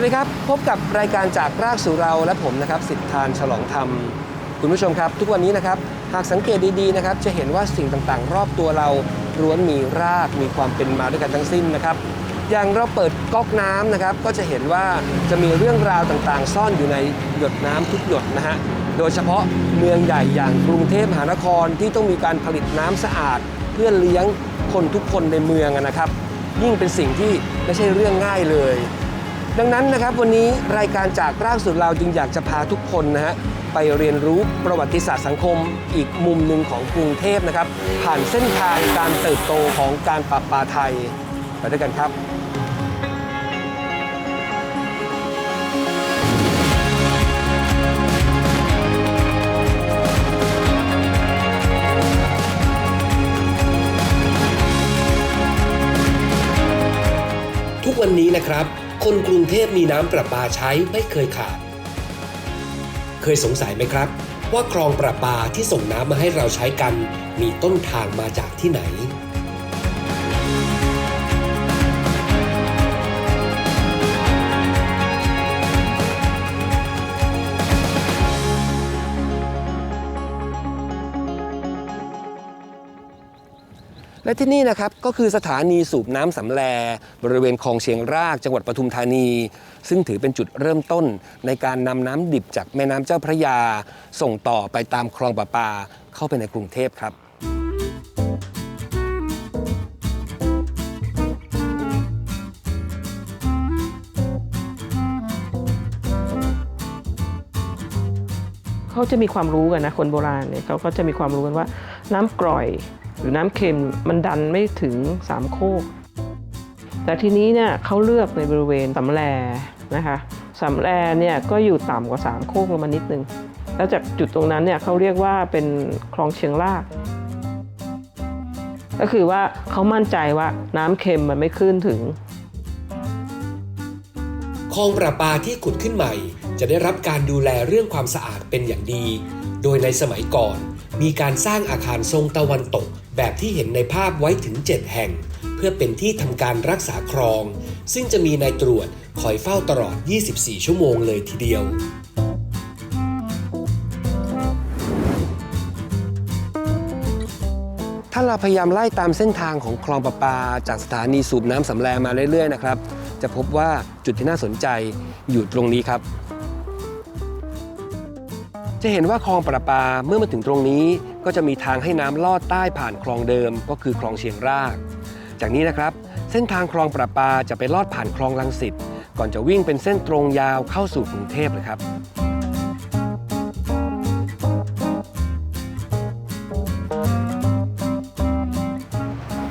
วัสดีครับ พบกับรายการจากรากสู่เราและผมนะครับสิทธานฉลองธรรม คุณผู้ชมครับ ทุกวันนี้นะครับหากสังเกตดีๆนะครับจะเห็นว่าสิ่งต่างๆ รอบตัวเราล้วนมีรากมีความเป็นมาด้วยกันทั้งสิ้นนะครับอย่างเราเปิดก๊อกน้ำนะครับก็จะเห็นว่าจะมีเรื่องราวต่างๆ ซ่อนอยู่ในหยดน้ำทุกหยดนะฮะโดยเฉพาะเมืองใหญ่อย่างกรุงเทพมหานครที่ต้องมีการผลิตน้ำสะอาด เพื่อเลี้ยงคนทุกคนในเมืองนะครับ ยิ่งเป็นสิ่งที่ไม่ใช่เรื่องง่ายเลย ดังนั้นนะครับวันนี้รายการจากรากสุดเราจึงอยากจะพาทุกคนนะฮะไปเรียนรู้ประวัติศาสตร์สังคม อีกมุมหนึ่งของกรุงเทพนะครับ ผ่านเส้นทางการเติบโตของการปรับปลาไทย ไปด้วยกันครับทุกวันนี้นะครับ คนกรุงเทพมีน้ำประปาใช้ไม่เคยขาด เคยสงสัยไหมครับ ว่าคลองประปาที่ส่งน้ำมาให้เราใช้กัน มีต้นทางมาจากที่ไหน และที่นี่นะครับก็คือสถานีสูบน้ำสำแล บริเวณคลองเชียงรากจังหวัดปทุมธานี ซึ่งถือเป็นจุดเริ่มต้นในการนำน้ำดิบจากแม่น้ำเจ้าพระยา ส่งต่อไปตามคลองประปาเข้าไปในกรุงเทพครับเขาจะมีความรู้กันนะคนโบราณเนี่ยเขาก็จะมีความรู้กันว่าน้ำกร่อย หรือน้ำเค็มมันดันไม่ถึงสามโคก แต่ทีนี้เนี่ยเขาเลือกในบริเวณสำแลนะคะสำแลเนี่ยก็อยู่ต่ำกว่าสามโคกลงมานิดนึง แล้วจากจุดตรงนั้นเนี่ยเขาเรียกว่าเป็นคลองเชียงรากก็คือว่าเขามั่นใจว่าน้ำเค็มมันไม่ขึ้นถึงคลองประปาที่ขุดขึ้นใหม่ จะได้รับการดูแลเรื่องความสะอาดเป็นอย่างดี โดยในสมัยก่อน มีการสร้างอาคารทรงตะวันตกแบบที่เห็นในภาพไว้ถึง 7 แห่ง เพื่อเป็นที่ทำการรักษาคลอง ซึ่งจะมีนายตรวจคอยเฝ้าตลอด 24 ชั่วโมงเลยทีเดียวถ้าเราพยายามไล่ตามเส้นทางของคลองประปา จากสถานีสูบน้ำสำแลมาเรื่อยๆนะครับ จะพบว่าจุดที่น่าสนใจอยู่ตรงนี้ครับ จะเห็นว่าคลองประปาเมื่อมาถึงตรงนี้ ก็จะมีทางให้น้ำลอดใต้ผ่านคลองเดิมก็คือคลองเชียงราก จากนี้นะครับ เส้นทางคลองประปาจะไปลอดผ่านคลองลังสิตก่อนจะวิ่งเป็นเส้นตรงยาวเข้าสู่กรุงเทพเลยครับ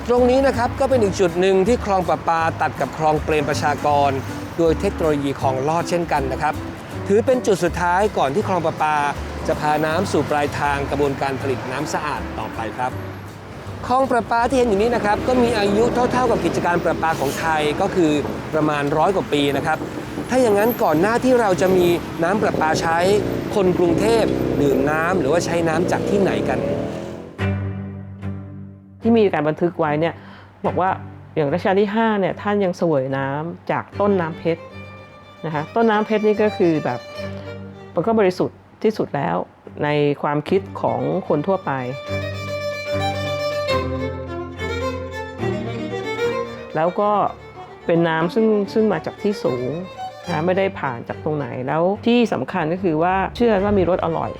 ตรงนี้นะครับก็เป็นอีกจุดหนึ่งที่คลองประปาตัดกับคลองเปรมประชากร โดยเทคโนโลยีคลองลอดเช่นกันนะครับ ถือเป็นจุดสุดท้ายก่อนที่คลองประปา จะพาน้ำสู่ปลายทางกระบวนการผลิตน้ำสะอาดต่อไปครับคลองประปาที่เห็นอยู่นี้นะครับก็มีอายุเท่าๆกับกิจการประปาของไทยก็คือประมาณร้อยกว่าปีนะครับ ถ้าอย่างนั้นก่อนหน้าที่เราจะมีน้ำประปาใช้คนกรุงเทพดื่มน้ำหรือว่าใช้น้ำจากที่ไหนกัน ที่มีการบันทึกไว้เนี่ยบอกว่าอย่างรัชกาลที่5เนี่ยท่านยังเสวยน้ำจากต้นน้ำเพชร นะคะต้นน้ำเพชรนี่ก็คือแบบมันก็บริสุทธิ์ที่สุดแล้วในความคิดของคนทั่วไป แล้วก็เป็นน้ำซึ่งซึ่งมาจากที่สูงนะไม่ได้ผ่านจากตรงไหนแล้วที่สำคัญก็คือว่าเชื่อว่ามีรสอร่อย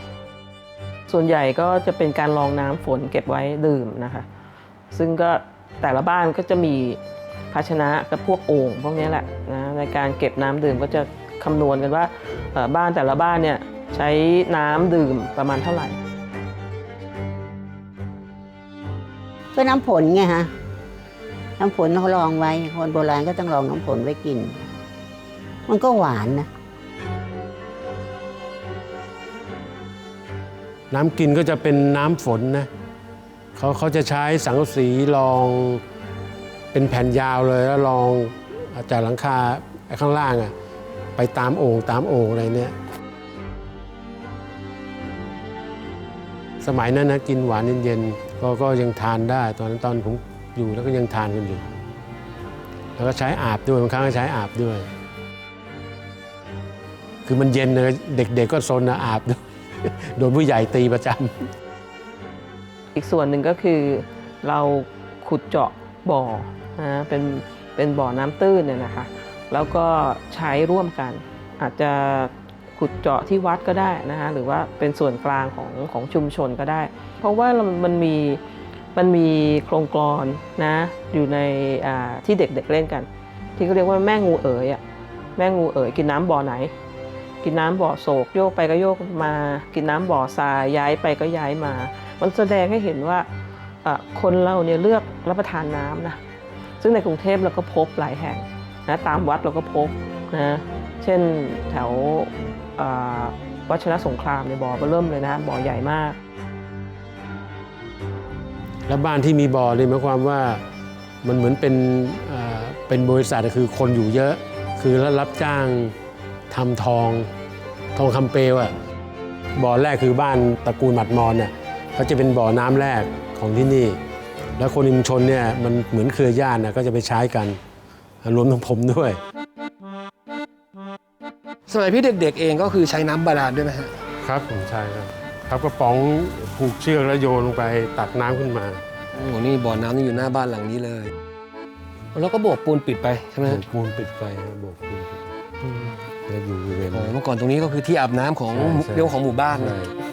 ส่วนใหญ่ก็จะเป็นการลองน้ำฝนเก็บไว้ดื่มนะคะ ซึ่งก็แต่ละบ้านก็จะมี ภาชนะกับพวกโอ่งพวกนี้แหละนะในการเก็บน้ำดื่มก็จะคำนวณกันว่าเอ่อบ้านแต่ละบ้านเนี่ยใช้น้ำดื่มประมาณเท่าไหร่ ก็น้ำผลไงฮะน้ำผลเขาลองไว้คนโบราณก็ต้องลองน้ำผลไว้กิน มันก็หวานนะน้ำกินก็จะเป็นน้ำฝนนะเขาเขาจะใช้สังกะสีรอง เป็นแผ่นยาวเลยแล้วรองจากหลังคาข้างล่างอะไปตามโอ่งตามโอ่งอะไรเนี่ยสมัยนั้นนะกินหวานเย็นๆก็ก็ยังทานได้ ตอนนั้นตอนผมอยู่แล้วก็ยังทานกันอยู่ แล้วก็ใช้อาบด้วยบางครั้งก็ใช้อาบด้วย คือมันเย็นเลยเด็กๆก็ซนนะอาบด้วยโดนผู้ใหญ่ตีประจำอีกส่วนหนึ่งก็คือเราขุดเจาะบ่อ นะเป็นเป็นบ่อน้ำตื้นเนี่ยนะคะ แล้วก็ใช้ร่วมกัน อาจจะขุดเจาะที่วัดก็ได้นะคะหรือว่าเป็นส่วนกลางของของชุมชนก็ได้ เพราะว่ามันมีมันมีโครงกลอนนะอยู่ในที่เด็กๆเล่นกัน ที่เขาเรียกว่าแม่งูเอ๋ยอะแม่งูเอ๋ยกินน้ำบ่อไหน กินน้ำบ่อโศกโยกไปก็โยกมา กินน้ำบ่อทรายย้ายไปก็ย้ายมา มันแสดงให้เห็นว่าคนเราเนี่ยเลือกรับประทานน้ำนะ ซึ่งในกรุงเทพเราก็พบหลายแห่งนะตามวัดเราก็พบนะเช่นแถววัชรสงครามในบ่อเริ่มเลยนะบ่อใหญ่มาก แล้วบ้านที่มีบ่อเลยหมายความว่ามันเหมือนเป็นเป็นบริษัทคือคนอยู่เยอะ คือแล้วรับจ้างทำทองทองคำเปลวอะบ่อแรกคือบ้านตระกูลหมัดมอนเนี่ยเขาจะเป็นบ่อน้ำแรกของที่นี่ แล้วคนอิมชนเนี่ยมันเหมือนเครือญาตินะก็จะไปใช้กันรวมทั้งผมด้วย สมัยพี่เด็กๆเองก็คือใช้น้ำบาดาลด้วยไหมฮะครับผมใช่ครับครับกระป๋องผูกเชือกแล้วโยนลงไปตักน้ำขึ้นมาโอ้โหนี่บ่อน้ำนี่อยู่หน้าบ้านหลังนี้เลย แล้วก็โบกปูนปิดไปใช่ไหมโบฮะกปูนปิดไฟครับโบกปูนปิดแล้วอยู่บริเวณอ๋อนั้น เมื่อก่อนตรงนี้ก็คือที่อาบน้ำของใช่ใช่ เรียกว่าของหมู่บ้านใช่นะ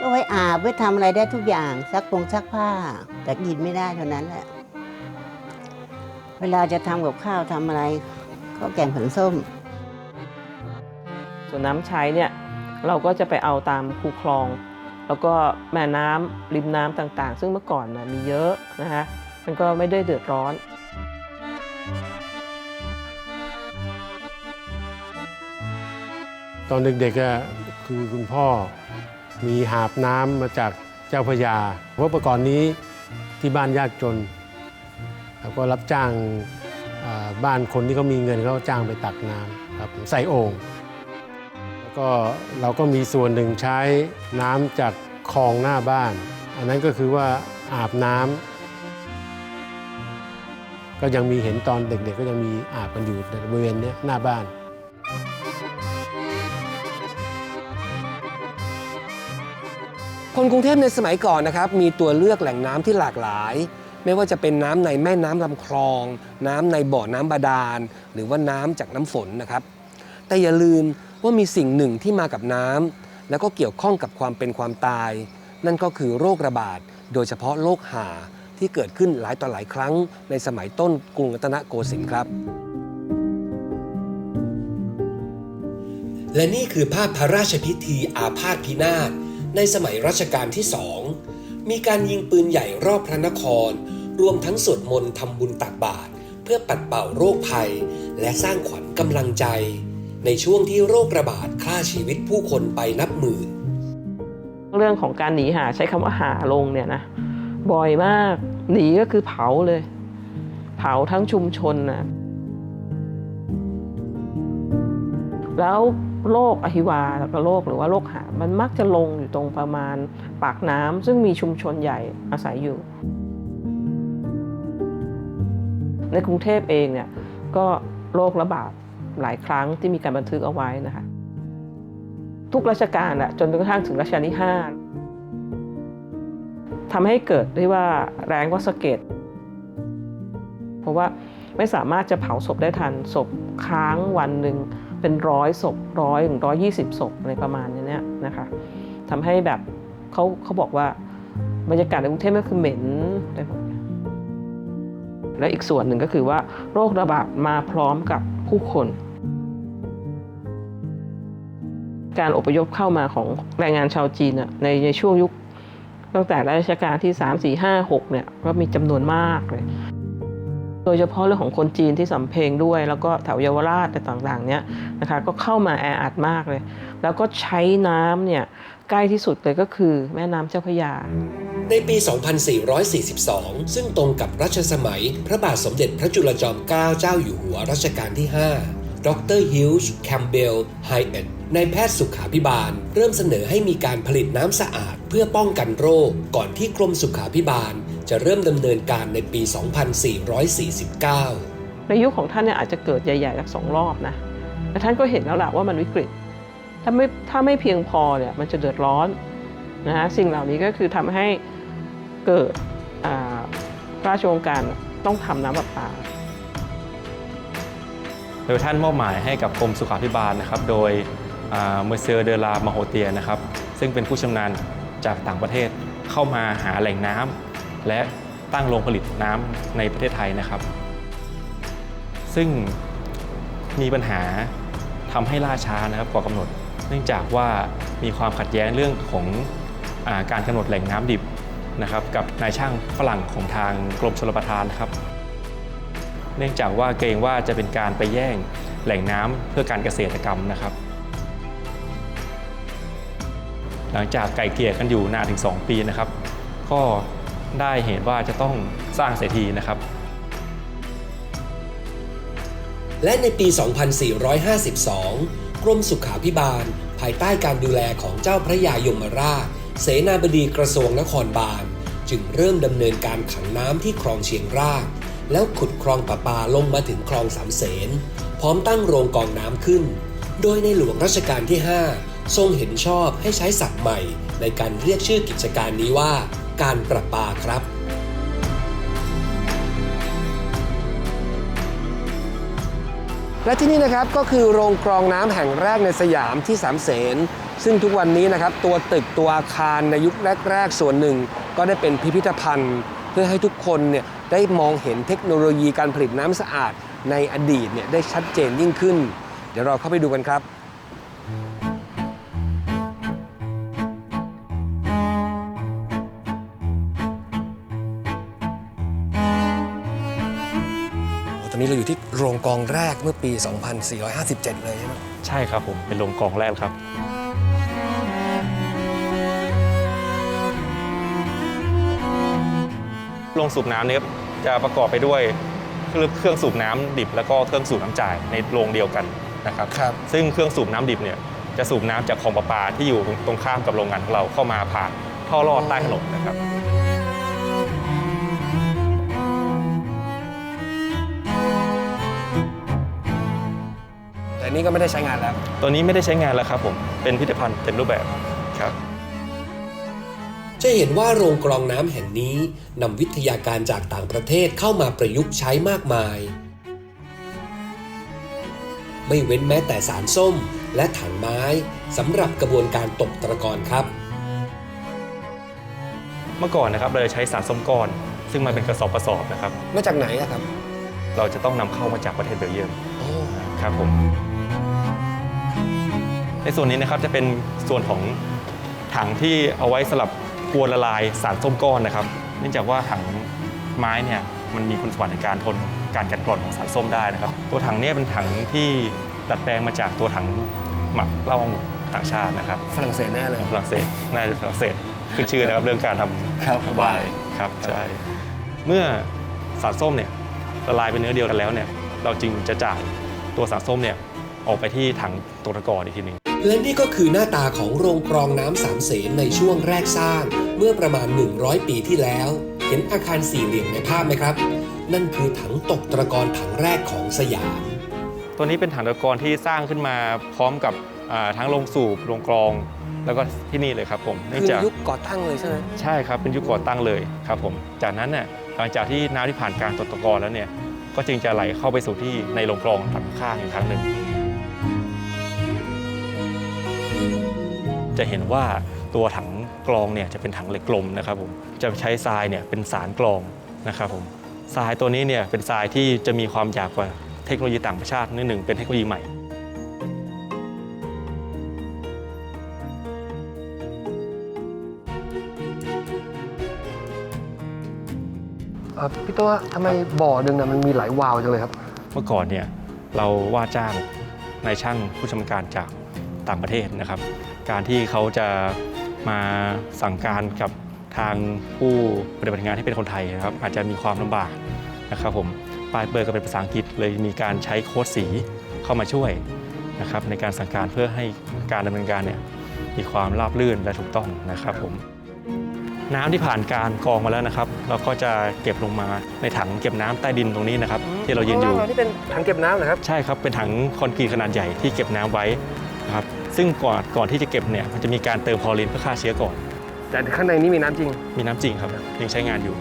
ก็ไว้อาบไว้ทำอะไรได้ทุกอย่างซักปงซักผ้า แต่กินไม่ได้เท่านั้นแหละ เวลาจะทำกับข้าวทำอะไร ก็แกงผันส้ม ส่วนน้ำใช้เนี่ยเราก็จะไปเอาตามคูคลอง แล้วก็แม่น้ำริมน้ำต่างๆ ซึ่งเมื่อก่อนนะมีเยอะนะคะมันก็ไม่ได้เดือดร้อน ตอนเด็กๆอะคือคุณพ่อ มีหาบน้ำมาจากเจ้าพระยาเพราะเมื่อก่อนนี้ที่บ้านยากจนแล้วก็รับจ้างบ้านคนที่เขามีเงินเขาจ้างไปตักน้ำครับใส่โอ่งแล้วก็เราก็มีส่วนหนึ่งใช้น้ำจากคลองหน้าบ้าน อันนั้นก็คือว่าอาบน้ำก็ยังมีเห็นตอนเด็กๆ ก็ยังมีอาบกันอยู่ในบริเวณนี้หน้าบ้าน คนกรุงเทพในสมัยก่อนนะครับมีตัวเลือกแหล่งน้ำที่หลากหลาย ไม่ว่าจะเป็นน้ำในแม่น้ำลำคลอง น้ำในบ่อน้ำบาดาล หรือว่าน้ำจากน้ำฝนนะครับ แต่อย่าลืมว่ามีสิ่งหนึ่งที่มากับน้ำแล้วก็เกี่ยวข้องกับความเป็นความตาย นั่นก็คือโรคระบาด โดยเฉพาะโรคหาที่เกิดขึ้นหลายต่อหลายครั้งในสมัยต้นกรุงรัตนโกสินทร์ครับ และนี่คือภาพพระราชพิธีอาพาธพินาศ ในสมัยรัชกาลที่สองมีการยิงปืนใหญ่รอบพระนคร รวมทั้งสวดมนต์ทำบุญตักบาตรเพื่อปัดเป่าโรคภัย และสร้างขวัญกำลังใจ ในช่วงที่โรคระบาดฆ่าชีวิตผู้คนไปนับหมื่น เรื่องของการหนีหาใช้คำว่าหาลงเนี่ยนะบ่อยมากหนีก็คือเผาเลย เผาทั้งชุมชนนะแล้ว โรคอหิวาแล้วก็โรคหรือว่าโรคหา มันมักจะลงอยู่ตรงประมาณปากน้ำซึ่งมีชุมชนใหญ่อาศัยอยู่ ในกรุงเทพเองเนี่ยก็โรคระบาดหลายครั้งที่มีการบันทึกเอาไว้นะคะทุกราชการอะจนกระทั่งถึงรัชกาลที่5ทำให้เกิดได้ว่าแรงวัสเก็ดเพราะว่าไม่สามารถจะเผาศพได้ทันศพค้างวันหนึ่ง เป็นร้อยศพร้อยถึงร้อยยี่สิบศพในประมาณนี้นะคะทำให้แบบเขาเขาบอกว่าบรรยากาศในกรุงเทพก็คือเหม็นไรพวกดและอีกส่วนหนึ่งก็คือว่าโรคระบาดมาพร้อมกับผู้คน การอพยพเข้ามาของแรงงานชาวจีนในในช่วงยุคตั้งแต่รัชกาลที่ 3 4 5 6เนี่ยก็มีจำนวนมากเลย ดยเฉพาะเรื่องของคนจีนที่สำเพ็งด้วย แล้วก็แถวเยาวราชแต่ต่างๆเนี่ยนะคะก็เข้ามาแออัดมากเลย แล้วก็ใช้น้ำเนี่ยใกล้ที่สุดเลยก็คือแม่น้ำเจ้าพระยา ในปี 2442 ซึ่งตรงกับรัชสมัย พระบาทสมเด็จพระจุลจอมเกล้าเจ้าอยู่หัวรัชกาลที่ 5 ดรฮิลส์แคมเบลไฮเอ็ดนายแพทย์สุขาภิบาล เริ่มเสนอให้มีการผลิตน้ำสะอาดเพื่อป้องกันโรค ก่อนที่กรมสุขาภิบาล จะเริ่มดำเนินการในปี 2449 ในยุคของท่านเนี่ยอาจจะเกิดใหญ่ๆสักสองรอบนะแต่ท่านก็เห็นแล้วล่ะว่ามันวิกฤต ถ้าไม่ถ้าไม่เพียงพอเนี่ยมันจะเดือดร้อนนะฮะสิ่งเหล่านี้ก็คือทำให้เกิดอ่าราชวงศ์การต้องทำน้ำประปาโดยท่านมอบหมายให้กับกรมสุขาภิบาลนะครับ โดยเมอร์เซอร์เดลามาโฮเตียนะครับ ซึ่งเป็นผู้ชำนาญจากต่างประเทศเข้ามาหาแหล่งน้ำ และตั้งโรงผลิตน้ำในประเทศไทยนะครับ ซึ่งมีปัญหาทำให้ล่าช้านะครับกว่ากำหนด เนื่องจากว่ามีความขัดแย้งเรื่องของอาการกำหนดแหล่งน้ำดิบนะครับ กับนายช่างฝรั่งของทางกรมชลประทานนะครับ เนื่องจากว่าเกรงว่าจะเป็นการไปแย่งแหล่งน้ำเพื่อการเกษตรกรรมนะครับ หลังจากไก่เกลี่ยกันอยู่นานถึง 2 ปีนะครับ ก็ ได้เห็นว่าจะต้องสร้างเสถีนะครับ และในปี 2452 กรมสุขาภิบาล ภายใต้การดูแลของเจ้าพระยายมราช เสนาบดีกระทรวงนครบาล จึงเริ่มดำเนินการขังน้ำที่คลองเชียงราก แล้วขุดคลองประปาลงมาถึงคลองสามเสน พร้อมตั้งโรงกองน้ำขึ้น โดยในหลวงรัชกาลที่ 5 ทรงเห็นชอบให้ใช้ศัพท์ใหม่ในการเรียกชื่อกิจการนี้ว่า การประปาครับและที่นี่นะครับก็คือโรงกรองน้ำแห่งแรกในสยามที่สามเสนซึ่งทุกวันนี้นะครับตัวตึกตัวอาคารในยุคแรก ๆ ส่วนหนึ่ง ก็ได้เป็นพิพิธภัณฑ์ เพื่อให้ทุกคนเนี่ยได้มองเห็นเทคโนโลยีการผลิตน้ำสะอาดในอดีตเนี่ยได้ชัดเจนยิ่งขึ้น เดี๋ยวเราเข้าไปดูกันครับ เราอยู่ที่โรงกรองแรกเมื่อปี 2457 เลยใช่ไหมใช่ครับผมเป็นโรงกรองแรกครับ โรงสูบน้ำเนี่ยจะประกอบไปด้วยเครื่องสูบน้ำดิบ แล้วก็เครื่องสูบน้ำจ่ายในโรงเดียวกันนะครับ ครับ ซึ่งเครื่องสูบน้ำดิบเนี่ยจะสูบน้ำจากคลองประปาที่อยู่ตรงข้ามกับโรงงานของเราเข้ามาผ่านท่อลอดใต้ถนนนะครับ นี่ก็ไม่ได้ใช้งานแล้ว ตัวนี้ไม่ได้ใช้งานแล้วครับผม เป็นพิพิธภัณฑ์เต็มรูปแบบครับ จะเห็นว่าโรงกรองน้ำแห่งนี้นำวิทยาการจากต่างประเทศเข้ามาประยุกต์ใช้มากมาย ไม่เว้นแม้แต่สารส้มและถังไม้สำหรับกระบวนการตกตะกอนครับ เมื่อก่อนนะครับเราจะใช้สารส้มก้อน ซึ่งมันเป็นกระสอบกระสอบนะครับ มาจากไหนอะครับ เราจะต้องนำเข้ามาจากประเทศเบลเยียมโอ้ครับผม ในส่วนนี้นะครับจะเป็นส่วนของถังที่เอาไว้สำหรับกวนละลายสารส้มก้อนนะครับ เนื่องจากว่าถังไม้เนี่ยมันมีคุณสมบัติในการทนการกัดกร่อนของสารส้มได้นะครับ ตัวถังเนี้เป็นถังที่ดัดแปลงมาจากตัวถังหมักเหล้าองุ่นต่างชาตินะครับฝรั่งเศสแน่เลยฝรั่งเศสน่าจะฝรั่งเศสขึ้นชื่อนะครับเรื่องการทำครับไวน์ครับใช่เมื่อสารส้มเนี่ยละลายเป็นเนื้อเดียวกันแล้วเนี่ยเราจึงจะจ่ายตัวสารส้มเนี่ยออกไปที่ถังตัวตะกอนอีกทีหนึ่ง และนี่ก็คือหน้าตาของโรงกรองน้ำสามเสนในช่วงแรกสร้างเมื่อประมาณ 100 ปีที่แล้ว เห็นอาคารสี่เหลี่ยมในภาพไหมครับ นั่นคือถังตกตะกอนถังแรกของสยาม ตัวนี้เป็นถังตะกอนที่สร้างขึ้นมาพร้อมกับอ่าทั้งโรงสูบโรงกรองแล้วก็ที่นี่เลยครับผมเนื่องคือจากยุคก่อตั้งเลยใช่ไหมใช่ครับเป็นยุคก่อตั้งเลยครับผมจากนั้นเนี่ยหลังจากที่น้ำที่ผ่านการตกตะกอนแล้วเนี่ยก็จึงจะไหลเข้าไปสู่ที่ในโรงกรองถังข้างอีกครั้งหนึ่ง จะเห็นว่าตัวถังกรองเนี่ยจะเป็นถังเหล็กกลมนะครับผมจะใช้ทรายเนี่ยเป็นสารกรองนะครับผมทรายตัวนี้เนี่ยเป็นทรายที่จะมีความหยาบกว่าเทคโนโลยีต่างประชาตินิดหนึ่งเป็นเทคโนโลยีใหม่พี่ตัวทำไมบ่อหนึ่งนะมันมีหลายวาล์วจังเลยครับ เมื่อก่อนเนี่ยเราว่าจ้างนายช่างผู้ชำนาญการจากต่างประเทศนะครับ การที่เขาจะมาสั่งการกับทางผู้ปฏิบัติงานที่เป็นคนไทยนะครับ อาจจะมีความลำบากนะครับผมปลายเปิดก็เป็นภาษาอังกฤษเลยมีการใช้โค้ดสีเข้ามาช่วยนะครับในการสั่งการเพื่อให้การดำเนินการเนี่ยมีความราบรื่นและถูกต้องนะครับผมน้ำที่ผ่านการกรองมาแล้วนะครับ เราก็จะเก็บลงมาในถังเก็บน้ำใต้ดินตรงนี้นะครับ ที่เรายืนอยู่ข้งล่งนี่เป็นถังเก็บน้ำเหรอครับใช่ครับเป็นถังคอนกรีตขนาดใหญ่ที่เก็บน้ำไว้นะครับ ซึ่งก่อนก่อนที่จะเก็บเนี่ยมันจะมีการเติมคลอรีนเพื่อฆ่าเชื้อก่อน แต่ข้างในนี้มีน้ำจริง มีน้ำจริงครับยังใช้งานอยู่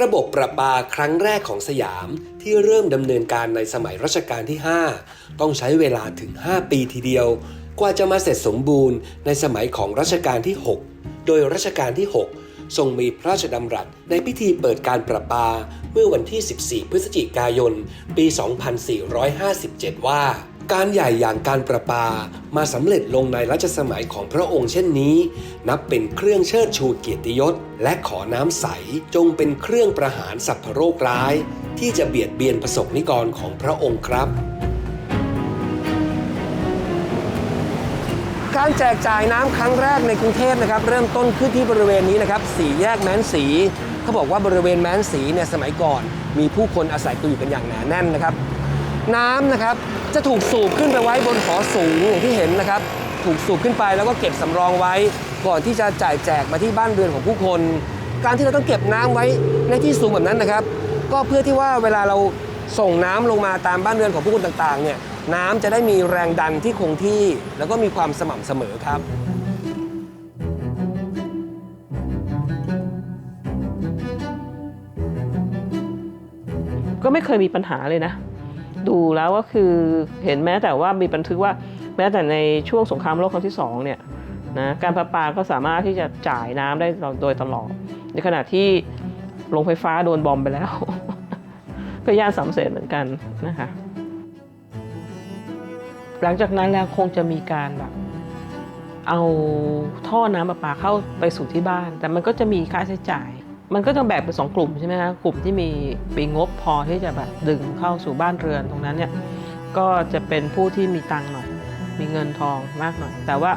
ระบบประปาครั้งแรกของสยามที่เริ่มดำเนินการในสมัยรัชกาลที่ 5 ต้องใช้เวลาถึง 5 ปีทีเดียว กว่าจะมาเสร็จสมบูรณ์ในสมัยของรัชกาลที่ 6 โดยรัชกาลที่ 6 ทรงมีพระราชดำรัสในพิธีเปิดการประปา เมื่อวันที่ 14 พฤศจิกายน ปี 2457 ว่า การใหญ่อย่างการประปามาสำเร็จลงในรัชสมัยของพระองค์เช่นนี้ นับเป็นเครื่องเชิดชูเกียรติยศ และขอน้ำใสจงเป็นเครื่องประหารสัพพโรคร้าย ที่จะเบียดเบียนประสบนิกรของพระองค์ครับ การแจกจ่ายน้ำครั้งแรกในกรุงเทพนะครับ เริ่มต้นขึ้นที่บริเวณนี้นะครับสี่แยกแม้นสีเขาบอกว่าบริเวณแม้นสีเนี่ยสมัยก่อน มีผู้คนอาศัยตัวอยู่กันอย่างหนาแน่นนะครับ น้ำนะครับ จะถูกสูบขึ้นไปไว้บนหอสูงอย่างที่เห็นนะครับ ถูกสูบขึ้นไปแล้วก็เก็บสำรองไว้ ก่อนที่จะจ่ายแจกมาที่บ้านเรือนของผู้คน การที่เราต้องเก็บน้ำไว้ในที่สูงแบบนั้นนะครับ ก็เพื่อที่ว่าเวลาเราส่งน้ำลงมาตามบ้านเรือนของผู้คนต่างๆเนี่ยน้ำจะได้มีแรงดันที่คงที่ แล้วก็มีความสม่ำเสมอครับก็ไม่เคยมีปัญหาเลยนะ ดูแล้วก็คือเห็นแม้แต่ว่ามีบันทึกว่าแม้แต่ในช่วงสงครามโลกครั้งที่สองเนี่ยนะการประปาก็สามารถที่จะจ่ายน้ำได้โดยตลอด ในขณะที่โรงไฟฟ้าโดนบอมไปแล้ว ก็ย่านสามเสนเหมือนกันนะคะหลังจากนั้นแล้วคงจะมีการแบบเอาท่อน้ำประปาเข้าไปสู่ที่บ้าน แต่มันก็จะมีค่าใช้จ่าย มันก็จะแบ่งเป็นสองกลุ่มใช่ไหมคะกลุ่มที่มีปีงบพอที่จะแบบดึงเข้าสู่บ้านเรือนตรงนั้นเนี่ยก็จะเป็นผู้ที่มีตังค์หน่อย มีเงินทองมากหน่อย แต่ว่า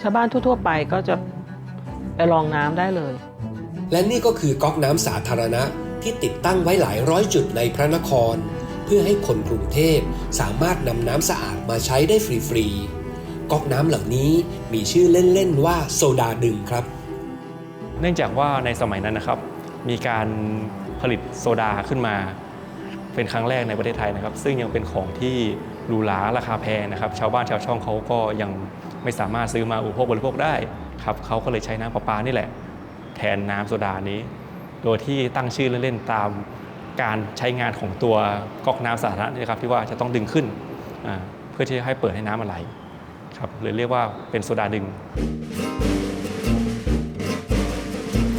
ชาวบ้านทั่ว ๆ ไปก็จะไปลองน้ำได้เลย และนี่ก็คือก๊อกน้ำสาธารณะที่ติดตั้งไว้หลายร้อยจุดในพระนคร เพื่อให้คนกรุงเทพสามารถนำน้ำสะอาดมาใช้ได้ฟรีๆก๊อกน้ำเหล่านี้มีชื่อเล่นๆว่าโซดาดึงครับ เนื่องจากว่าในสมัยนั้นนะครับ มีการผลิตโซดาขึ้นมา เป็นครั้งแรกในประเทศไทยนะครับ ซึ่งยังเป็นของที่หรูหราราคาแพงนะครับ ชาวบ้านชาวช่องเขาก็ยังไม่สามารถซื้อมาอุปโภคบริโภคได้ครับเขาก็เลยใช้น้ำประปานี่แหละ แทนน้ำโซดานี้ โดยที่ตั้งชื่อเล่นๆตามการใช้งานของตัวก๊อกน้ำสาธารณะนี่ครับที่ว่าจะต้องดึงขึ้นเพื่อที่จะให้เปิดให้น้ำมันไหลครับเลยเรียกว่าเป็นโซดาดึง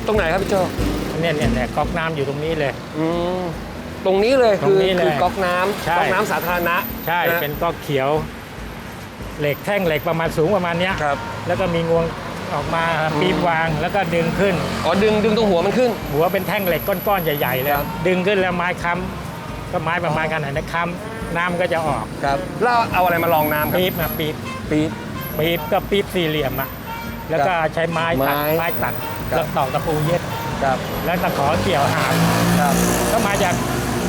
ตรงไหนครับพี่โจ เนี่ยเนี่ยเนี่ยก๊อกน้ำอยู่ตรงนี้เลย อืมตรงนี้เลยตรคืงอนี้เลยคือก๊อกน้ำใช่ก๊อกน้ำสาธารณะใช่นะเป็นก๊อกเขียว เหล็กแท่งเหล็กประมาณสูงประมาณเนี้ยครับแล้วก็มีงวงออกมาปีบวางแล้วก็ดึงขึ้น อ๋อดึงดึงตรงหัวมันขึ้น หัวเป็นแท่งเหล็กก้อนๆใหญ่ๆเลยครับ ดึงขึ้นแล้วไม้ค้ำก็ไม้ประมาณขนาดนั้นค้ำน้ำก็จะออกครับแล้วเอาอะไรมาลองน้ำครับปีบมาปีบปี๊บ ปีบก็ปีบสี่เหลี่ยมอะแล้วก็ใช้ไม้ตัดไม้ ไม้ตัดครับ แล้วตอกตะปูเย็ด ครับ แล้วตะขอเกี่ยวหางครับ ก็มาจาก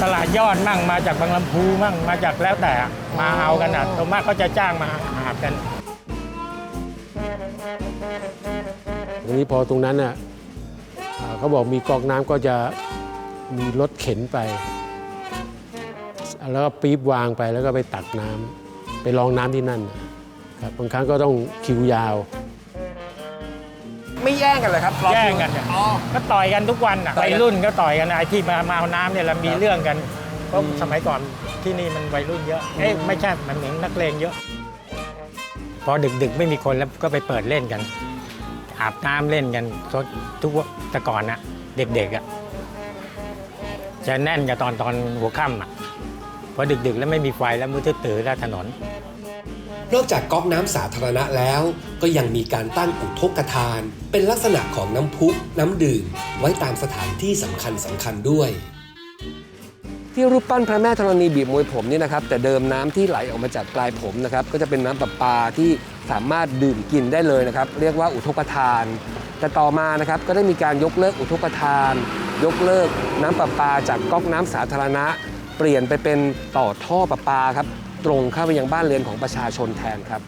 ตลาดยอดมั่งมาจากบางลำพูมั่งมาจากแล้วแต่อะมาเอากันอะส่วนมากก็จะจ้างมาหาบกัน ทีนี้พอตรงนั้นน่ะอ่าเขาบอกมีก๊อกน้ำก็จะมีรถเข็นไป แล้วก็ปี๊บวางไปแล้วก็ไปตักน้ำไปรองน้ำที่นั่นน่ะครับบางครั้งก็ต้องคิวยาว ไม่แย่งกันเลยครับรอคิวแย่งกันเนี่ย อ๋อ ก็ต่อยกันทุกวันอะต่อยวักันยรุ่นก็ต่อยกันไอ้ที่มามาเอาน้ำเนี่ยแล้วมีเรื่องกันเพราะอืมสมัยก่อนที่นี่มันวัยรุ่นเยอะเอ้ยไม่ใช่มันเหมือนนักเลงเยอะ พอดึกๆไม่มีคนแล้วก็ไปเปิดเล่นกัน อาบน้ำเล่นกันทุกวันแต่ก่อนนะเด็กๆอะจะแน่นกับตอนตอนหัวค่ำอะพอดึกๆแล้วไม่มีไฟแล้วมืดตื้อๆแล้วถนนเห นอกจากก๊อกน้ำสาธารณะแล้ว ก็ยังมีการตั้งอุทกทาน เป็นลักษณะของน้ำพุ น้ำดื่ม ไว้ตามสถานที่สำคัญสำคัญด้วย ที่รูปปั้นพระแม่ธรณีบีบมวยผมนี่นะครับ แต่เดิมน้ำที่ไหลออกมาจากปลายผมนะครับ ก็จะเป็นน้ำประปาที่สามารถดื่มกินได้เลยนะครับ เรียกว่าอุทกทาน แต่ต่อมานะครับก็ได้มีการยกเลิกอุทกทาน ยกเลิกน้ำประปาจากก๊อกน้ำสาธารณะ เปลี่ยนไปเป็นต่อท่อประปาครับ ตรงเข้าไปยังบ้านเรือนของประชาชนแทนครับ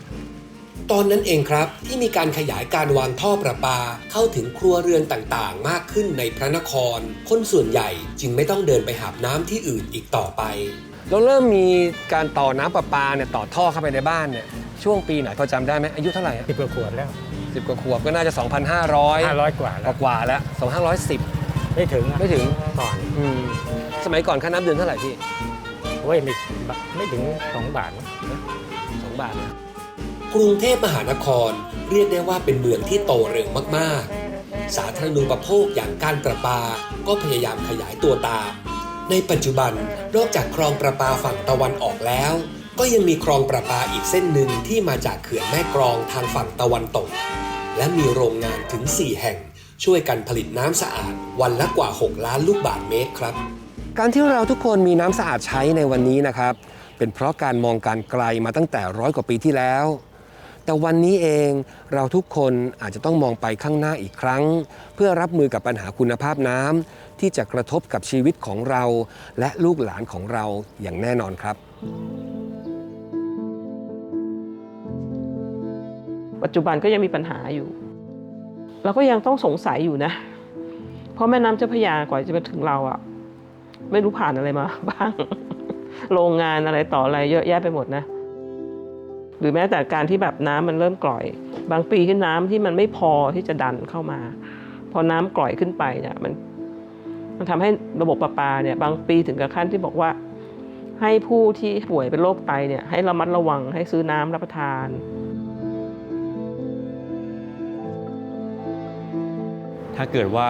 ตอนนั้นเองครับที่มีการขยายการวางท่อประปาเข้าถึงครัวเรือนต่างๆ มากขึ้นในพระนคร คนส่วนใหญ่จึงไม่ต้องเดินไปหาบน้ำที่อื่นอีกต่อไปเราเริ่มมีการต่อน้ำประปาเนี่ยต่อท่อเข้าไปในบ้านเนี่ยช่วงปีไหนพอจำได้ไหมอายุเท่าไหร่สิบกว่าขวดแล้วสิบกว่าขวบก็น่าจะ 2,500 500 กว่าแล้วกว่าๆแล้ว2,510 ไม่ถึงอะไม่ถึง ก่อน อืมสมัยก่อนค่าน้ำเดือนเท่าไหร่พี่ โอ้ยไม่ ไม่ถึง 2 บาทนะสองบาทนะกรุงเทพมหานครเรียกได้ว่าเป็นเมืองที่โตเร็วมากๆ สาธารณูปโภคอย่างการประปาก็พยายามขยายตัวตาม ในปัจจุบันนอกจากคลองประปาฝั่งตะวันออกแล้ว ก็ยังมีคลองประปาอีกเส้นหนึ่งที่มาจากเขื่อนแม่กรองทางฝั่งตะวันตก และมีโรงงานถึง 4 แห่ง ช่วยกันผลิตน้ำสะอาดวันละกว่า 6 ล้านลูกบาศก์เมตรครับ การที่เราทุกคนมีน้ำสะอาดใช้ในวันนี้นะครับ เป็นเพราะการมองการไกลมาตั้งแต่ร้อยกว่าปีที่แล้ว แต่วันนี้เองเราทุกคนอาจจะต้องมองไปข้างหน้าอีกครั้ง เพื่อรับมือกับปัญหาคุณภาพน้ำที่จะกระทบกับชีวิตของเรา และลูกหลานของเราอย่างแน่นอนครับ ปัจจุบันก็ยังมีปัญหาอยู่ เราก็ยังต้องสงสัยอยู่นะ เพราะแม่น้ำเจ้าพระยากว่าจะมาถึงเราอะไม่รู้ผ่านอะไรมาบ้าง โรงงานอะไรต่ออะไรเยอะแยะไปหมดนะ หรือแม้แต่การที่แบบน้ำมันเริ่มกร่อย บางปีที่น้ำที่มันไม่พอที่จะดันเข้ามา พอน้ำกร่อยขึ้นไปเนี่ยมัน มันทำให้ระบบประปาเนี่ยบางปีถึงกับขั้นที่บอกว่า ให้ผู้ที่ป่วยเป็นโรคไตเนี่ยให้ระมัดระวังให้ซื้อน้ำรับประทานถ้าเกิดว่า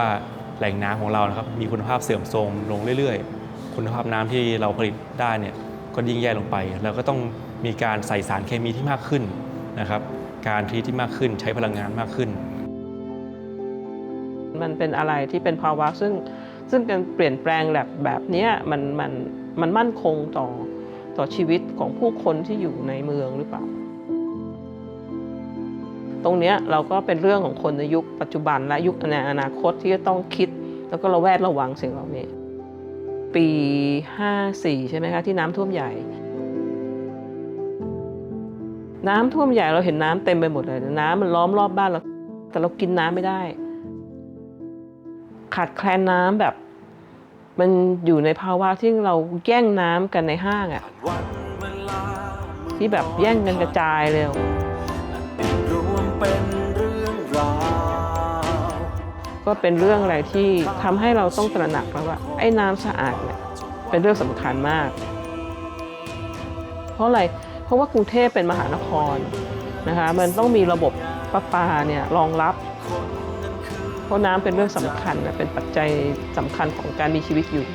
แหล่งน้ำของเรานะครับมีคุณภาพเสื่อมโทรมลงเรื่อยๆ คุณภาพน้ำที่เราผลิตได้เนี่ยก็ยิ่งแย่ลงไปแล้วก็ต้องมีการใส่สารเคมีที่มากขึ้นนะครับ การทีทที่มากขึ้นใช้พลังงานมากขึ้น มันเป็นอะไรที่เป็นภาวะซึ่งซึ่งการเปลี่ยนแปลงแบบแบบนี้มันมันมันมั่นคงต่อต่อชีวิตของผู้คนที่อยู่ในเมืองหรือเปล่า ตรงนี้เราก็เป็นเรื่องของคนในยุคปัจจุบันและยุคในอนาคตที่จะต้องคิด แล้วก็ระแวดระวังสิ่งเหล่านี้ ปี 54 ใช่ไหมคะ ที่น้ำท่วมใหญ่ น้ำท่วมใหญ่เราเห็นน้ำเต็มไปหมดเลย น้ำมันล้อมรอบบ้านเรา แต่เรากินน้ำไม่ได้ ขาดแคลนน้ำแบบ มันอยู่ในภาวะที่เราแย่งน้ำกันในห้างอะที่แบบแย่งกันกระจายเลย ก็เป็นเรื่องอะไรที่ทำให้เราต้องตระหนักแล้วว่าไอ้น้ำสะอาดเนี่ยเป็นเรื่องสำคัญมาก เพราะอะไรเพราะว่ากรุงเทพเป็นมหานครนะคะมันต้องมีระบบประปาเนี่ยรองรับ เพราะน้ำเป็นเรื่องสำคัญเป็นปัจจัยสำคัญของการมีชีวิตอยู่